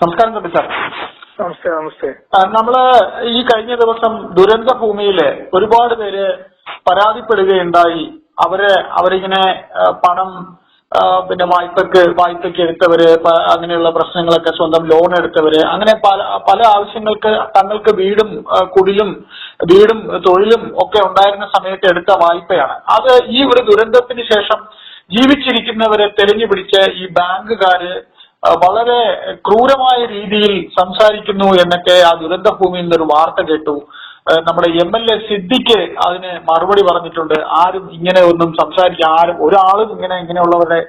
നമസ്കാരം തമ്പി സാർ. നമസ്തേ നമസ്തേ. നമ്മൾ ഈ കഴിഞ്ഞ ദിവസം ദുരന്ത ഭൂമിയിൽ ഒരുപാട് പേര് പരാതിപ്പെടുകയുണ്ടായി. അവർ അവരിങ്ങനെ പണം പിന്നെ വായ്പക്ക് വായ്പക്ക് എടുത്തവര് അങ്ങനെയുള്ള പ്രശ്നങ്ങളൊക്കെ സ്വന്തം ലോൺ എടുത്തവര് അങ്ങനെ പല പല ആവശ്യങ്ങൾക്ക് തങ്ങൾക്ക് വീടും കുടിലും വീടും തൊഴിലും ഒക്കെ ഉണ്ടായിരുന്ന സമയത്ത് എടുത്ത വായ്പയാണ്. അത് ഈ ഒരു ദുരന്തത്തിന് ശേഷം ജീവിച്ചിരിക്കുന്നവരെ തെരഞ്ഞു പിടിച്ച് ഈ ബാങ്കുകാര് വളരെ ക്രൂരമായ രീതിയിൽ സംസാരിക്കുന്നു എന്നൊക്കെ ആ ദുരന്ത ഭൂമിയിൽ നിന്നൊരു വാർത്ത കേട്ടു. നമ്മുടെ എം എൽ എ സിദ്ദിഖ് അതിന് മറുപടി പറഞ്ഞിട്ടുണ്ട്. ആരും ഇങ്ങനെ ഒന്നും സംസാരിക്കാൻ ആരും ഒരാളും ഇങ്ങനെ ഇങ്ങനെയുള്ളവരുടെ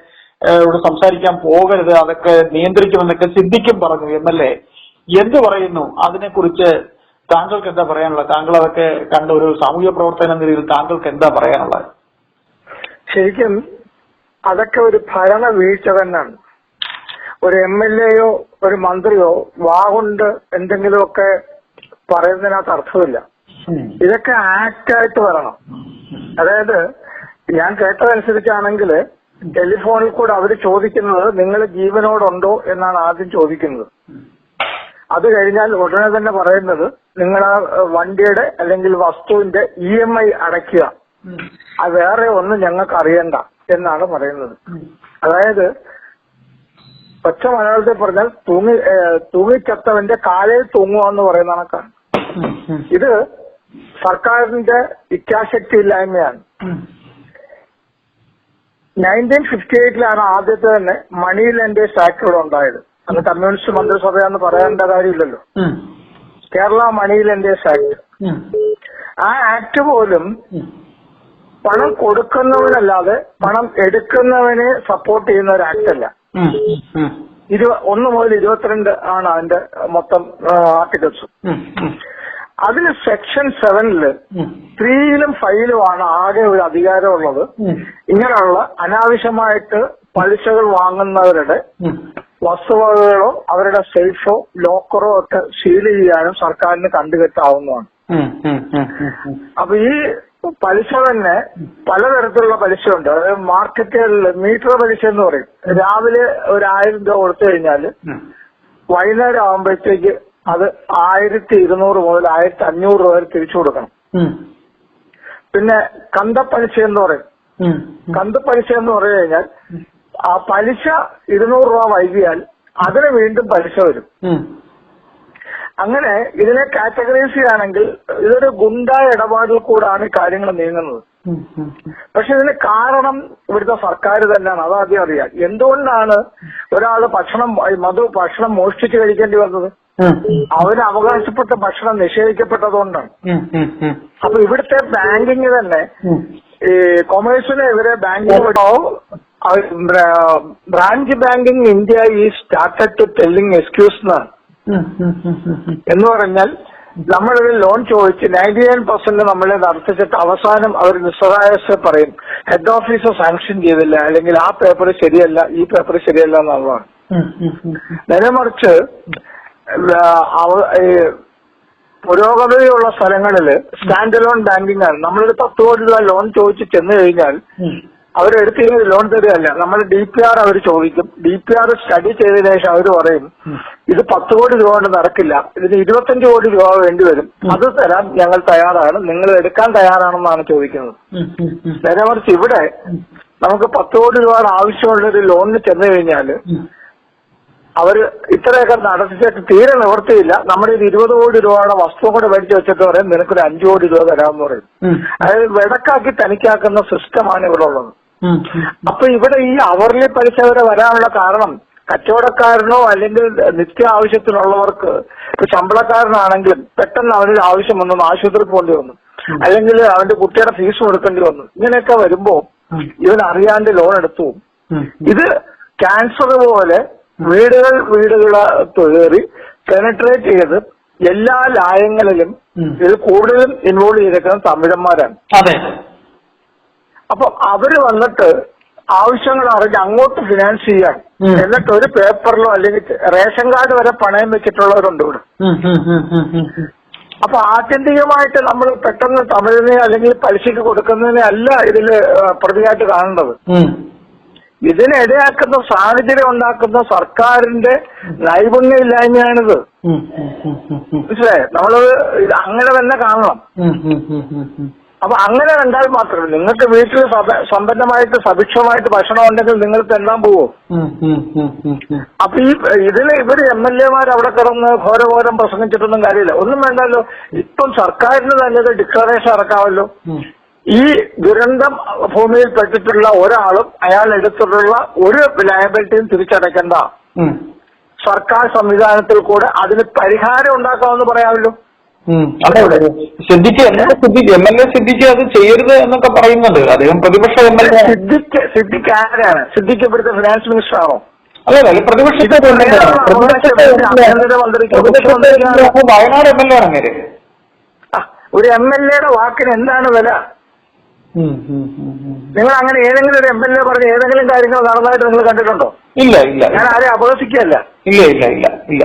ഇവിടെ സംസാരിക്കാൻ പോകരുത്. അതൊക്കെ നിയന്ത്രിക്കുമെന്നൊക്കെ സിദ്ദിഖും പറഞ്ഞു. എം എൽ എ എന്ത് പറയുന്നു? അതിനെക്കുറിച്ച് താങ്കൾക്ക് എന്താ പറയാനുള്ളത്? താങ്കൾ അതൊക്കെ കണ്ട ഒരു സാമൂഹ്യ പ്രവർത്തന രീതിയിൽ താങ്കൾക്ക് എന്താ പറയാനുള്ളത്? ശരിക്കും അതൊക്കെ ഒരു ഭരണ വീഴ്ച തന്നെയാണ്. ഒരു എം എൽ എയോ ഒരു മന്ത്രിയോ വാഗുണ്ട് എന്തെങ്കിലുമൊക്കെ പറയുന്നതിനകത്ത് അർത്ഥമില്ല. ഇതൊക്കെ ആക്ട് ആയിട്ട് വരണം. അതായത് ഞാൻ കേട്ടതനുസരിച്ചാണെങ്കിൽ ടെലിഫോണിൽ കൂടെ അവർ ചോദിക്കുന്നത് നിങ്ങൾ ജീവനോടുണ്ടോ എന്നാണ് ആദ്യം ചോദിക്കുന്നത്. അത് കഴിഞ്ഞാൽ ഉടനെ തന്നെ പറയുന്നത് നിങ്ങൾ ആ വണ്ടിയുടെ അല്ലെങ്കിൽ വസ്തുവിന്റെ ഇ എം ഐ അടയ്ക്കുക. അത് വേറെ ഒന്നും ഞങ്ങൾക്ക് അറിയണ്ട എന്നാണ് പറയുന്നത്. അതായത് ഒറ്റ മലയാളത്തിൽ പറഞ്ഞാൽ തൂങ്ങി തൂങ്ങി തൂങ്ങിച്ചത്തവന്റെ കാലിൽ തൂങ്ങുക എന്ന് പറയുന്ന കണക്കാണ്. ഇത് സർക്കാരിന്റെ ഇച്ഛാശക്തി ഇല്ലായ്മയാണ് നയന്റീൻ ഫിഫ്റ്റി എയ്റ്റിലാണ് ആദ്യത്തെ തന്നെ മണി ലെൻഡേഴ്സ് ആക്ട് ഇവിടെ ഉണ്ടായത്. അന്ന് കമ്മ്യൂണിസ്റ്റ് മന്ത്രിസഭയാന്ന് പറയേണ്ട കാര്യമില്ലല്ലോ. Kerala money lenders act. ആ ആക്ട് പോലും പണം കൊടുക്കുന്നവനല്ലാതെ പണം എടുക്കുന്നവനെ സപ്പോർട്ട് ചെയ്യുന്ന ഒരു ആക്ട് അല്ല ഇരു ഒന്ന് മുതൽ ഇരുപത്തിരണ്ട് ആണ് അതിന്റെ മൊത്തം ആർട്ടിക്കിൾസ് അതിൽ സെക്ഷൻ സെവനിൽ ത്രീയിലും ഫൈവിലുമാണ് ആകെ ഒരു അധികാരമുള്ളത്. ഇങ്ങനെയുള്ള അനാവശ്യമായിട്ട് പലിശകൾ വാങ്ങുന്നവരുടെ വസ്തുവകകളോ അവരുടെ സെൽഫോ ലോക്കറോ ഒക്കെ സീൽ ചെയ്യാനും സർക്കാരിന് കണ്ടുകെട്ടാവുന്നതാണ്. അപ്പൊ ഈ പലിശ തന്നെ പലതരത്തിലുള്ള ഉണ്ട് അതായത് മാർക്കറ്റുകളിൽ മീറ്റർ പലിശ എന്ന് പറയും. രാവിലെ ഒരു ആയിരം രൂപ കൊടുത്തു കഴിഞ്ഞാൽ വൈകുന്നേരം ആകുമ്പോഴത്തേക്ക് അത് ആയിരത്തി ഇരുന്നൂറ് മുതൽ ആയിരത്തി അഞ്ഞൂറ് രൂപ വരെ തിരിച്ചു കൊടുക്കണം. പിന്നെ കന്തപ്പലിശ എന്ന് പറയും. കന്തപ്പലിശ എന്ന് പറഞ്ഞു കഴിഞ്ഞാൽ ആ പലിശ ഇരുന്നൂറ് രൂപ വൈകിയാൽ അതിന് വീണ്ടും പലിശ വരും. അങ്ങനെ ഇതിനെ കാറ്റഗറൈസ് ചെയ്യുകയാണെങ്കിൽ ഇതൊരു ഗുണ്ട ഇടപാടിൽ കൂടാണ് കാര്യങ്ങൾ നീങ്ങുന്നത്. പക്ഷെ ഇതിന് കാരണം ഇവിടുത്തെ സർക്കാർ തന്നെയാണ്. അതാദ്യം അറിയാം. എന്തുകൊണ്ടാണ് ഒരാൾ ഭക്ഷണം മധു ഭക്ഷണം മോഷ്ടിച്ച് കഴിക്കേണ്ടി വന്നത്? അവന് അവകാശപ്പെട്ട ഭക്ഷണം നിഷേധിക്കപ്പെട്ടതുകൊണ്ടാണ്. അപ്പൊ ഇവിടുത്തെ ബാങ്കിങ് തന്നെ ഈ കൊമേഴ്സിനെ ഇവരെ ബാങ്കിങ് ബ്രാഞ്ച് ബാങ്കിങ് ഇന്ത്യ ഈ സ്റ്റാർട്ടഡ് ടു ടെല്ലിങ് എക്സ്ക്യൂസ് എന്നാണ്. എന്ന് പറഞ്ഞാൽ നമ്മളൊരു ലോൺ ചോദിച്ച് നയന്റി നയൻ പെർസെന്റ് നമ്മളെ നടത്തിച്ചിട്ട് അവസാനം അവർ നിസ്സഹായസ് പറയും ഹെഡ് ഓഫീസർ സാങ്ഷൻ ചെയ്തില്ല അല്ലെങ്കിൽ ആ പേപ്പർ ശരിയല്ല ഈ പേപ്പർ ശരിയല്ല എന്നുള്ളതാണ്. നേരെ മറിച്ച് പുരോഗതിയുള്ള സ്ഥലങ്ങളിൽ സ്റ്റാൻഡ് ലോൺ ബാങ്കിങ് ആണ്. നമ്മളൊരു പത്ത് കോടി രൂപ ലോൺ ചോദിച്ച് ചെന്ന് കഴിഞ്ഞാൽ അവരെടുത്ത് ലോൺ തരികയല്ല. നമ്മൾ ഡി പി ആർ അവർ ചോദിക്കും. ഡി പി ആർ സ്റ്റഡി ചെയ്തതിനു ശേഷം അവർ പറയും ഇത് പത്ത് കോടി രൂപ കൊണ്ട് നടക്കില്ല. ഇതിന് ഇരുപത്തഞ്ച് കോടി രൂപ വേണ്ടി വരും അത് തരാൻ ഞങ്ങൾ തയ്യാറാണ്. നിങ്ങൾ എടുക്കാൻ തയ്യാറാണെന്നാണ് ചോദിക്കുന്നത്. നേരെ മറിച്ച് ഇവിടെ നമുക്ക് പത്ത് കോടി രൂപ ആവശ്യമുള്ള ഒരു ലോണിന് ചെന്ന് കഴിഞ്ഞാൽ അവർ ഇത്രയൊക്കെ നടത്തിച്ചിട്ട് തീരെ നിവർത്തിയില്ല നമ്മുടെ ഇത് ഇരുപത് കോടി രൂപയുടെ വസ്തു കൂടെ മേടിച്ച് വെച്ചിട്ട് പറയും നിനക്കൊരു അഞ്ചു കോടി രൂപ തരാമെന്ന് പറയും. അതായത് വെടക്കാക്കി തനിക്കാക്കുന്ന സിസ്റ്റമാണ് ഇവിടെ ഉള്ളത്. അപ്പൊ ഇവിടെ ഈ അവർലി പലിശ വരെ വരാനുള്ള കാരണം കച്ചവടക്കാരനോ അല്ലെങ്കിൽ നിത്യ ആവശ്യത്തിനുള്ളവർക്ക് ഇപ്പൊ ശമ്പളക്കാരനാണെങ്കിലും പെട്ടെന്ന് അവനൊരു ആവശ്യം വന്നു ആശുപത്രിയിൽ പോകേണ്ടി വന്നു. അല്ലെങ്കിൽ അവന്റെ കുട്ടിയുടെ ഫീസ് കൊടുക്കേണ്ടി വന്നു. ഇങ്ങനെയൊക്കെ വരുമ്പോ ഇവൻ അറിയാണ്ട് ലോൺ എടുത്തു. ഇത് ക്യാൻസർ പോലെ വീടുകൾ വീടുകൾ കയറി പെനട്രേറ്റ് ചെയ്ത് എല്ലാ ലായങ്ങളിലും ഇത് കൂടുതലും ഇൻവോൾവ് ചെയ്തേക്കുന്നത് തമിഴന്മാരാണ്. അപ്പൊ അവർ വന്നിട്ട് ആവശ്യങ്ങൾ അറിഞ്ഞ് അങ്ങോട്ട് ഫിനാൻസ് ചെയ്യാൻ എന്നിട്ട് ഒരു പേപ്പറിലോ അല്ലെങ്കിൽ റേഷൻ കാർഡ് വരെ പണയം വെച്ചിട്ടുള്ളവരുണ്ട് ഇവിടെ അപ്പൊ ആത്യന്തികമായിട്ട് നമ്മൾ പെട്ടെന്ന് തമിഴിനെ അല്ലെങ്കിൽ പലിശയ്ക്ക് കൊടുക്കുന്നതിനെ അല്ല ഇതിൽ പ്രതിയായിട്ട് കാണേണ്ടത് ഇതിനിടയാക്കുന്ന സാഹചര്യം ഉണ്ടാക്കുന്ന സർക്കാരിന്റെ നൈപുണ്യമില്ലായ്മയാണിത്. മനസ്സിലായേ നമ്മളത് അങ്ങനെ തന്നെ കാണണം. അപ്പൊ അങ്ങനെ കണ്ടാൽ മാത്രമേ നിങ്ങൾക്ക് വീട്ടിൽ സമ്പന്നമായിട്ട് സഭിക്ഷമായിട്ട് ഭക്ഷണം ഉണ്ടെങ്കിൽ നിങ്ങൾ തെണ്ടാൻ പോവോ. അപ്പൊ ഈ ഇതിന് ഇവർ എം എൽ എമാർ അവിടെ കിടന്ന് ഘോരഘോരം പ്രസംഗിച്ചിട്ടൊന്നും കാര്യമില്ല. ഒന്നും വേണ്ടല്ലോ. ഇപ്പം സർക്കാരിന് തന്നെ ഒരു ഡിക്ലറേഷൻ ഇറക്കാമല്ലോ ഈ ദുരന്തം ഭൂമിയിൽ പെട്ടിട്ടുള്ള ഒരാളും അയാൾ എടുത്തിട്ടുള്ള ഒരു ലയബിലിറ്റിയും തിരിച്ചടയ്ക്കണ്ട. സർക്കാർ സംവിധാനത്തിൽ കൂടെ അതിന് പരിഹാരം ഉണ്ടാക്കാമെന്ന് പറയാമല്ലോ. അതെ അതെ. Siddique M L A Siddique M L A Siddique അത് ചെയ്യരുത് എന്നൊക്കെ പറയുന്നുണ്ട്. അദ്ദേഹം പ്രതിപക്ഷ M L A. Siddique Siddique ആരാണ്? സിദ്ദിഖ് ഇവിടുത്തെ ഫിനാൻസ് മിനിസ്റ്റർ ആണോ? അല്ല അല്ല പ്രതിപക്ഷത്തെ. വയനാട് എം എൽ എ ആണ് അങ്ങേര് ആ, ഒരു എം എൽ എയുടെ വാക്കിന് എന്താണ് വില. നിങ്ങൾ അങ്ങനെ ഏതെങ്കിലും ഒരു എം എൽ എ പറഞ്ഞ ഏതെങ്കിലും കാര്യങ്ങൾ നടന്നതായിട്ട് നിങ്ങൾ കണ്ടിട്ടുണ്ടോ? ഇല്ല ഇല്ല. ഞാൻ ആരെയും അപകസിക്കല്ല ഇല്ല ഇല്ല ഇല്ല ഇല്ല.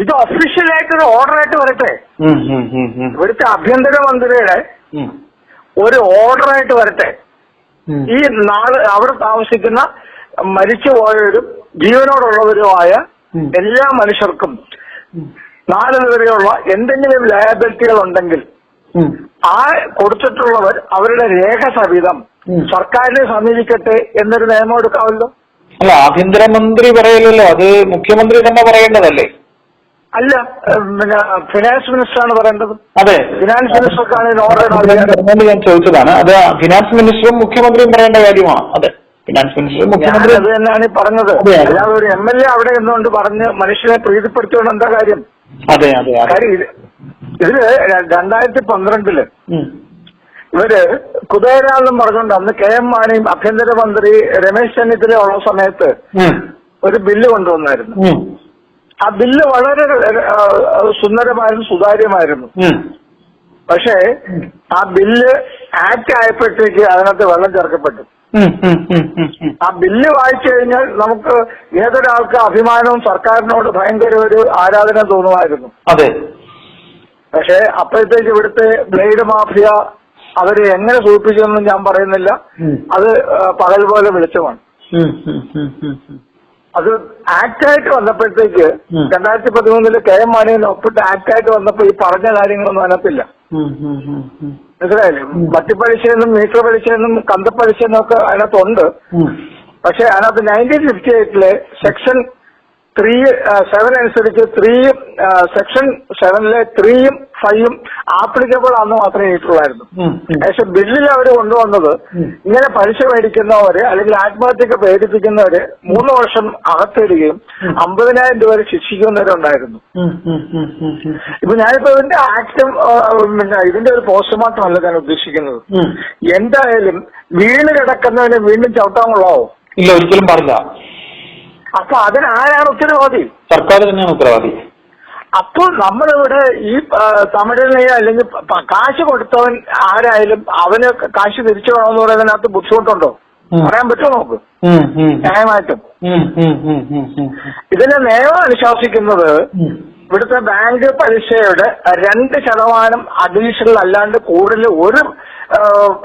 ഇത് ഒഫീഷ്യലായിട്ടൊരു ഓർഡർ ആയിട്ട് വരട്ടെ. ഇവിടുത്തെ ആഭ്യന്തരമന്ത്രിയുടെ മന്ത്രിയുടെ ഒരു ഓർഡറായിട്ട് വരട്ടെ. ഈ നാട് അവിടെ താമസിക്കുന്ന മരിച്ചുപോയവരും ജീവനോടുള്ളവരുമായ. എല്ലാ മനുഷ്യർക്കും നാല് വരെയുള്ള എന്തെങ്കിലും ലയബിലിറ്റികൾ ഉണ്ടെങ്കിൽ ആ കൊടുത്തിട്ടുള്ളവർ അവരുടെ രേഖ സഹിതം സർക്കാരിനെ സമീപിക്കട്ടെ എന്നൊരു നിയമം എടുക്കാമല്ലോ? അല്ല ആഭ്യന്തരമന്ത്രി പറയലല്ലോ. അത് മുഖ്യമന്ത്രി തന്നെ പറയേണ്ടതല്ലേ? അല്ല പിന്നെ ഫിനാൻസ് മിനിസ്റ്ററാണ് പറയേണ്ടത്. അതെ. ഫിനാൻസ് മിനിസ്റ്റർക്കാണ് ഓർഡർ ഞാൻ ചോദിച്ചതാണ്. അത് ഫിനാൻസ് മിനിസ്റ്ററും മുഖ്യമന്ത്രിയും പറയേണ്ട കാര്യമാണ്. അതെ ഫിനാൻസ് മിനിസ്റ്റർ മുഖ്യമന്ത്രി അത് തന്നെയാണ് ഈ പറഞ്ഞത്. അല്ലാതെ ഒരു എം എൽ എ അവിടെ എന്നുകൊണ്ട് പറഞ്ഞ് മനുഷ്യനെ പ്രീതിപ്പെടുത്തിയോണ്ട് എന്താ കാര്യം? അതെ അതെ ഇതിൽ രണ്ടായിരത്തി പന്ത്രണ്ടിൽ ഇവർ കുബേര എന്നും പറഞ്ഞുകൊണ്ട് അന്ന് കെ എം മാണിയും ആഭ്യന്തരമന്ത്രി രമേശ് ചെന്നിത്തല ഉള്ള സമയത്ത് ഒരു ബില്ല് കൊണ്ടുവന്നായിരുന്നു. ആ ബില്ല് വളരെ സുന്ദരമായിരുന്നു സുതാര്യമായിരുന്നു. പക്ഷേ ആ ബില്ല് ആക്ട് ആയപ്പോഴത്തേക്ക് അതിനകത്ത് വെള്ളം ചേർക്കപ്പെട്ടു. ആ ബില്ല് വായിച്ചു കഴിഞ്ഞാൽ നമുക്ക് ഏതൊരാൾക്ക് അഭിമാനവും സർക്കാരിനോട് ഭയങ്കര ഒരു ആരാധന തോന്നുമായിരുന്നു. അതെ. പക്ഷെ അപ്പോഴത്തേക്ക് ഇവിടുത്തെ ബ്ലേഡ് മാഫിയ അവരെ എങ്ങനെ സൂചിപ്പിച്ചെന്നും ഞാൻ പറയുന്നില്ല. അത് പകൽ പോലെ വെളിച്ചമാണ്. അത് ആക്ട് ആയിട്ട് വന്നപ്പോഴത്തേക്ക്. രണ്ടായിരത്തി പതിമൂന്നിൽ കെ എം മാണിയിൽ ഒപ്പിട്ട് ആക്ട് ആയിട്ട് വന്നപ്പോ ഈ പറഞ്ഞ കാര്യങ്ങളൊന്നും അതിനകത്തില്ല. മനസ്സിലായില്ലേ? വട്ടിപ്പലിശയെന്നും മീറ്റർ പലിശയെന്നും കന്തപ്പലിശയെന്നും ഒക്കെ അതിനകത്തുണ്ട്. പക്ഷെ അതിനകത്ത് നയന്റീൻ ഫിഫ്റ്റി എയ്റ്റിലെ സെക്ഷൻ ത്രീ സെവൻ അനുസരിച്ച് ത്രീയും സെക്ഷൻ സെവനിലെ ത്രീയും ഫൈവും ആപ്ലിക്കബിൾ ആണെന്ന് മാത്രമേ. ഉം. പക്ഷെ ബില്ലിൽ അവർ കൊണ്ടുവന്നത്. ഇങ്ങനെ പലിശ മേടിക്കുന്നവര് അല്ലെങ്കിൽ ആത്മഹത്യക്ക് പ്രേരിപ്പിക്കുന്നവര് മൂന്ന് വർഷം അകത്തിടുകയും. അമ്പതിനായിരം രൂപ വരെ ശിക്ഷിക്കുന്നവരുണ്ടായിരുന്നു. ഇപ്പൊ ഞാനിപ്പോ ഇതിന്റെ ആക്ടും പിന്നെ ഇതിന്റെ ഒരു പോസ്റ്റ്മോർട്ടം അല്ല ഞാൻ ഉദ്ദേശിക്കുന്നത് എന്തായാലും വീണ് കിടക്കുന്നവനെ വീണ്ടും ചവിട്ടാൻ കൊള്ളാവോ ഇല്ല ഒരിക്കലും പാടില്ല അപ്പൊ അതിനാരാണ് ഉത്തരവാദി സർക്കാർ തന്നെയാണ് ഉത്തരവാദി അപ്പോൾ നമ്മളിവിടെ ഈ തമിഴിനെ അല്ലെങ്കിൽ കാശ് കൊടുത്തവൻ ആരായാലും അവന് കാശ് തിരിച്ചു വേണമെന്ന് പറയുന്നതിനകത്ത് ബുദ്ധിമുട്ടുണ്ടോ. പറയാൻ പറ്റുമോ നമുക്ക്. ന്യായമായിട്ടും ഇതിനെ നിയമം അനുശാസിക്കുന്നത്. ഇവിടുത്തെ ബാങ്ക് പലിശയുടെ രണ്ട് ശതമാനം അഡീഷണൽ അല്ലാണ്ട് കൂടുതൽ ഒരു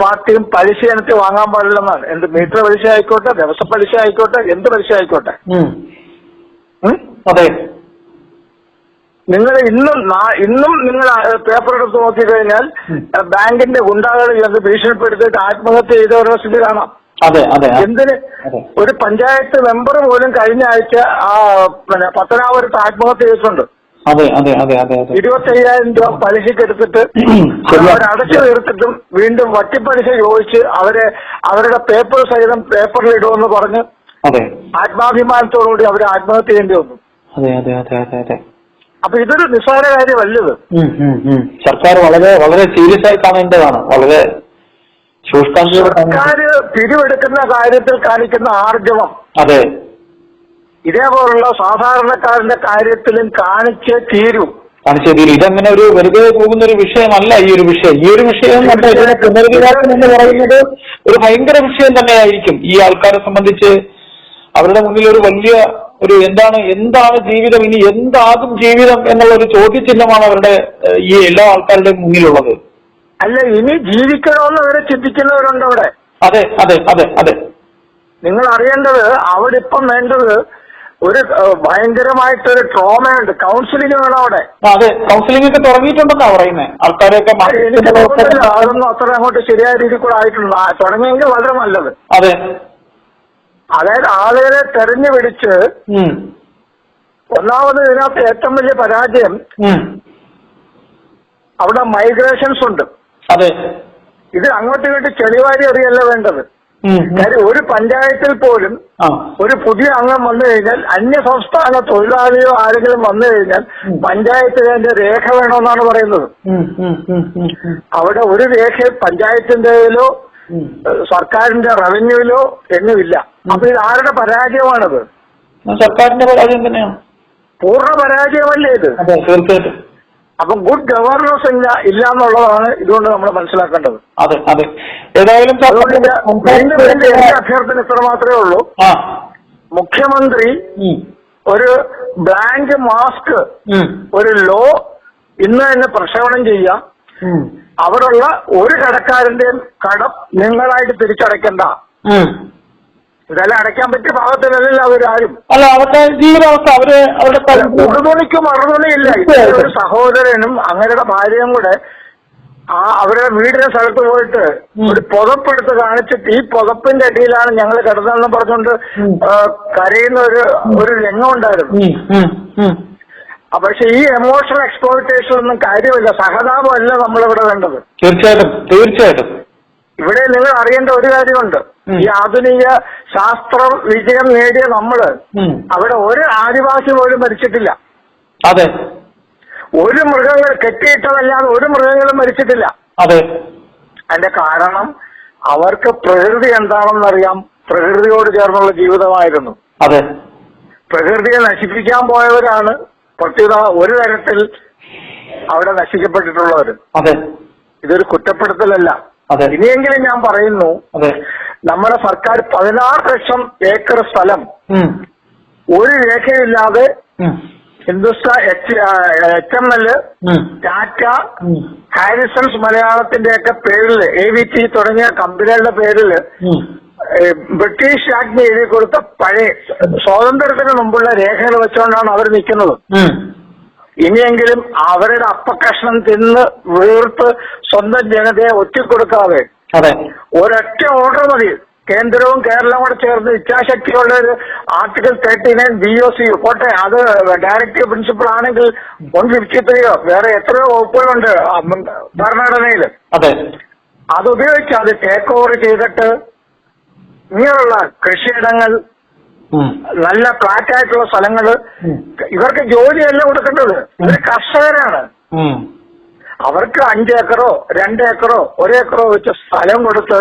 പാർട്ടിയും പലിശ ഇനത്തിൽ വാങ്ങാൻ പാടില്ലെന്നാണ്. എന്ത് മീറ്റർ പലിശ ആയിക്കോട്ടെ ദിവസ പലിശ ആയിക്കോട്ടെ എന്ത് പലിശ ആയിക്കോട്ടെ? അതെ. നിങ്ങൾ ഇന്നും ഇന്നും നിങ്ങൾ പേപ്പർ എടുത്ത് നോക്കിക്കഴിഞ്ഞാൽ ബാങ്കിന്റെ ഗുണ്ടാകൾ ചെന്ന് ഭീഷണിപ്പെടുത്തിയിട്ട് ആത്മഹത്യ ചെയ്തവരുടെ സ്ഥിതി കാണാം. അതെ അതെ എന്തിന്? ഒരു പഞ്ചായത്ത് മെമ്പർ പോലും കഴിഞ്ഞ ആഴ്ച ആ പിന്നെ പത്തനാപുരത്ത് ആത്മഹത്യ ചെയ്തിട്ടുണ്ട് അതെ അതെ അതെ അതെ ഇരുപത്തി അയ്യായിരം രൂപ പലിശക്ക് എടുത്തിട്ട് അടച്ചു തീർത്തിട്ടും വീണ്ടും വട്ടിപ്പലിശ ചോദിച്ച് അവരെ അവരുടെ പേപ്പർ സഹിതം പേപ്പറിൽ ഇടുമെന്ന് പറഞ്ഞ് അതെ. ആത്മാഭിമാനത്തോടുകൂടി അവർ ആത്മഹത്യ ചെയ്യേണ്ടി വന്നു. അതെ അതെ അതെ അതെ അതെ. അപ്പൊ ഇതൊരു നിസ്സാര കാര്യമല്ലത്. സർക്കാർ വളരെ വളരെ സീരിയസ് ആയി കാണേണ്ടതാണ്. വളരെ സർക്കാർ പിരിവെടുക്കുന്ന കാര്യത്തിൽ കാണിക്കുന്ന ആർജവം. അതെ. ഇതേപോലുള്ള സാധാരണക്കാരന്റെ കാര്യത്തിലും കാണിച്ചേ തീരൂ. തീരും. ഇതങ്ങനെ ഒരു വെറുതെ പോകുന്ന ഒരു വിഷയമല്ല ഈ ഒരു വിഷയം. ഈ ഒരു വിഷയം പുനരധിവാസം എന്ന് പറയുന്നത് ഒരു ഭയങ്കര വിഷയം തന്നെയായിരിക്കും. ഈ ആൾക്കാരെ സംബന്ധിച്ച് അവരുടെ മുന്നിൽ ഒരു വലിയ ഒരു എന്താണ് എന്താണ് ജീവിതം ഇനി എന്താകും ജീവിതം എന്നുള്ള ഒരു ചോദ്യചിഹ്നമാണ് അവരുടെ ഈ എല്ലാ ആൾക്കാരുടെയും മുന്നിലുള്ളത്. അല്ല ഇനി ജീവിക്കണമെന്ന് അവരെ ചിന്തിക്കുന്നവരുണ്ട് അവിടെ അതെ അതെ അതെ അതെ. നിങ്ങൾ അറിയേണ്ടത് അവരിപ്പം വേണ്ടത് ഒരു ഭയങ്കരമായിട്ടൊരു ട്രോമയുണ്ട് കൗൺസിലിംഗ് വേണം അവിടെ. അതെ. കൗൺസിലിംഗ് ഒക്കെ തുടങ്ങിയിട്ടുണ്ടെന്നാ പറയുന്നത് ആൾക്കാരെയൊക്കെ അതൊന്നും അത്ര അങ്ങോട്ട് ശരിയായ രീതിയിൽ കൂടെ ആയിട്ടുണ്ട്. തുടങ്ങിയെങ്കിൽ വളരെ നല്ലത്. അതെ. അതായത് ആളുകളെ തെരഞ്ഞു പിടിച്ച്. ഒന്നാമത് ഇതിനകത്ത് ഏറ്റവും വലിയ പരാജയം അവിടെ മൈഗ്രേഷൻസ് ഉണ്ട്. അതെ. ഇത് അങ്ങോട്ട് ഇങ്ങോട്ട് ചെളിവാരി അറിയല്ല വേണ്ടത്. കാര്യം ഒരു പഞ്ചായത്തിൽ പോലും ഒരു പുതിയ അംഗം വന്നു കഴിഞ്ഞാൽ അന്യ സംസ്ഥാന തൊഴിലാളിയോ ആരെങ്കിലും വന്നു കഴിഞ്ഞാൽ പഞ്ചായത്തിന് അതിന്റെ രേഖ വേണമെന്നാണ് പറയുന്നത്. അവിടെ ഒരു രേഖ പഞ്ചായത്തിന്റെയിലോ. സർക്കാരിന്റെ റവന്യൂവിലോ എന്നുമില്ല അപ്പൊ ഇത് ആരുടെ പരാജയമാണത്? സർക്കാരിന്റെ പരാജയം തന്നെയാണ്. പൂർണ പരാജയമല്ലേ ഇത്? തീർച്ചയായിട്ടും. അപ്പൊ ഗുഡ് ഗവർണൻസ് ഇല്ല ഇല്ല എന്നുള്ളതാണ് ഇതുകൊണ്ട് നമ്മൾ മനസ്സിലാക്കേണ്ടത്. അതെ അതെ. ഏതായാലും എന്റെ അഭ്യർത്ഥന ഇത്ര മാത്രമേ ഉള്ളൂ. മുഖ്യമന്ത്രി ഒരു ബ്ലാങ്ക് മാസ്ക് ഒരു ലോ ഇന്ന് തന്നെ പ്രക്ഷേപണം ചെയ്യാം അവിടെയുള്ള ഒരു കടക്കാരന്റെയും കടം നിങ്ങളായിട്ട് തിരിച്ചടയ്ക്കണ്ട. ഇതെല്ലാം അടയ്ക്കാൻ പറ്റിയ ഭാഗത്തിലല്ല അവരാരും അല്ല അവരുടെ ജീവിതാവസ്ഥ അവർ അവരുടെ ഉടുതുണിക്ക് മറുതുണിയില്ല. ഒരു സഹോദരനും അങ്ങനെയുടെ ഭാര്യയും കൂടെ ആ അവരുടെ വീടിന്റെ സ്ഥലത്ത് പോയിട്ട്. ഒരു പുതപ്പെടുത്ത് കാണിച്ചിട്ട് ഈ പുതപ്പിന്റെ അടിയിലാണ് ഞങ്ങൾ കിടന്നതെന്ന് പറഞ്ഞുകൊണ്ട് കരയുന്ന ഒരു ഒരു രംഗം ഉണ്ടായിരുന്നു. പക്ഷെ ഈ എമോഷണൽ എക്സ്പ്ലോയിറ്റേഷൻ ഒന്നും കാര്യമില്ല. സഹതാപമല്ല നമ്മളിവിടെ വേണ്ടത് തീർച്ചയായിട്ടും തീർച്ചയായിട്ടും. ഇവിടെ നിങ്ങൾ അറിയേണ്ട ഒരു കാര്യമുണ്ട്. ഈ ആധുനിക ശാസ്ത്ര വിജയം നേടിയ നമ്മൾ അവിടെ ഒരു ആദിവാസി പോലും മരിച്ചിട്ടില്ല. അതെ. ഒരു മൃഗങ്ങൾ കെട്ടിയിട്ടതല്ലാതെ ഒരു മൃഗങ്ങളും മരിച്ചിട്ടില്ല. അതെ. അതിന്റെ കാരണം അവർക്ക് പ്രകൃതി എന്താണെന്നറിയാം. പ്രകൃതിയോട് ചേർന്നുള്ള ജീവിതമായിരുന്നു. അതെ. പ്രകൃതിയെ നശിപ്പിക്കാൻ പോയവരാണ് പ്രത്യേക ഒരു തരത്തിൽ അവിടെ നശിക്കപ്പെട്ടിട്ടുള്ളവർ അതെ. ഇതൊരു കുറ്റപ്പെടുത്തലല്ല. ഇനിയെങ്കിലും ഞാൻ പറയുന്നു അതെ. നമ്മുടെ സർക്കാർ പതിനാറ് ലക്ഷം ഏക്കർ സ്ഥലം ഒരു രേഖയില്ലാതെ Hindustan H H M L. Tata Harrisons മലയാളത്തിന്റെ ഒക്കെ പേരിൽ എ വി ടി തുടങ്ങിയ കമ്പനികളുടെ പേരിൽ ബ്രിട്ടീഷ് രാജ്ഞി എഴുതി കൊടുത്ത പഴയ സ്വാതന്ത്ര്യത്തിന് മുമ്പുള്ള രേഖകൾ വെച്ചുകൊണ്ടാണ് അവർ നിൽക്കുന്നത്. ഇനിയെങ്കിലും അവരുടെ അപ്പക്കഷ്ണം തിന്ന് വീർത്ത് സ്വന്തം ജനതയെ ഒറ്റിക്കൊടുക്കാതെ അതെ. ഒരൊറ്റ ഓർഡർ മതി. കേന്ദ്രവും കേരളവും കൂടെ ചേർന്ന് ഇച്ഛാശക്തിയുള്ള ഒരു article thirty nine B O C പോട്ടെ. അത് ഡയറക്ടീവ് പ്രിൻസിപ്പൾ ആണെങ്കിൽ വൺ ഫിഫ്റ്റി ത്രീയോ വേറെ എത്രയോ വകുപ്പുകളുണ്ട് ഭരണഘടനയിൽ. അതെ. അത് ഉപയോഗിച്ച് അത് ടേക്ക് ഓവർ ചെയ്തിട്ട് ഇങ്ങനെയുള്ള കൃഷിയിടങ്ങൾ. നല്ല ഫ്ലാറ്റ് ആയിട്ടുള്ള സ്ഥലങ്ങൾ ഇവർക്ക് ജോലിയല്ല കൊടുക്കേണ്ടത് ഇവർ കർഷകരാണ്. അവർക്ക് അഞ്ചേക്കറോ രണ്ടേക്കറോ ഒരേക്കറോ വെച്ച് സ്ഥലം കൊടുത്ത്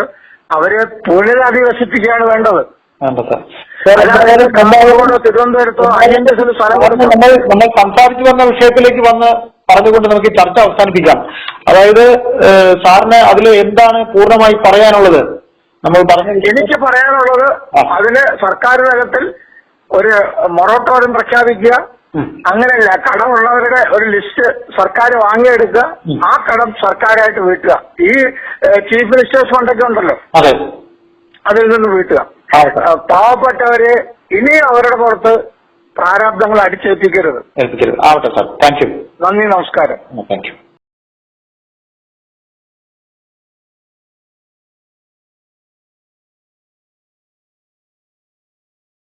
അവരെ പുനരധിവസിപ്പിക്കുകയാണ് വേണ്ടത് തിരുവനന്തപുരത്തോ സ്ഥലം നമ്മൾ നമ്മൾ സംസാരിച്ചു വന്ന വിഷയത്തിലേക്ക് വന്ന് പറഞ്ഞുകൊണ്ട് നമുക്ക് ചർച്ച അവസാനിപ്പിക്കാം അതായത് സാറിന് അതിൽ എന്താണ് പൂർണമായി പറയാനുള്ളത് നമ്മൾ പറഞ്ഞു എനിക്ക് പറയാനുള്ളത്. അതിന് സർക്കാർ തലത്തിൽ ഒരു മൊറട്ടോറിയം പ്രഖ്യാപിക്കുക. അങ്ങനെയല്ല കടമുള്ളവരുടെ ഒരു ലിസ്റ്റ് സർക്കാർ വാങ്ങിയെടുക്കുക. ആ കടം സർക്കാരായിട്ട് വീട്ടുക. ഈ ചീഫ് മിനിസ്റ്റേഴ്സ് ഫണ്ടൊക്കെ ഉണ്ടല്ലോ? അതെ. അതിൽ നിന്ന് വീട്ടുക. പാവപ്പെട്ടവരെ ഇനി അവരുടെ പുറത്ത് പ്രാരാബ്ദങ്ങൾ അടിച്ചേൽപ്പിക്കരുത്. ഏൽപ്പിക്കരുത്. ആവട്ടെ സാർ. താങ്ക് യു നന്ദി നമസ്കാരം. Thank you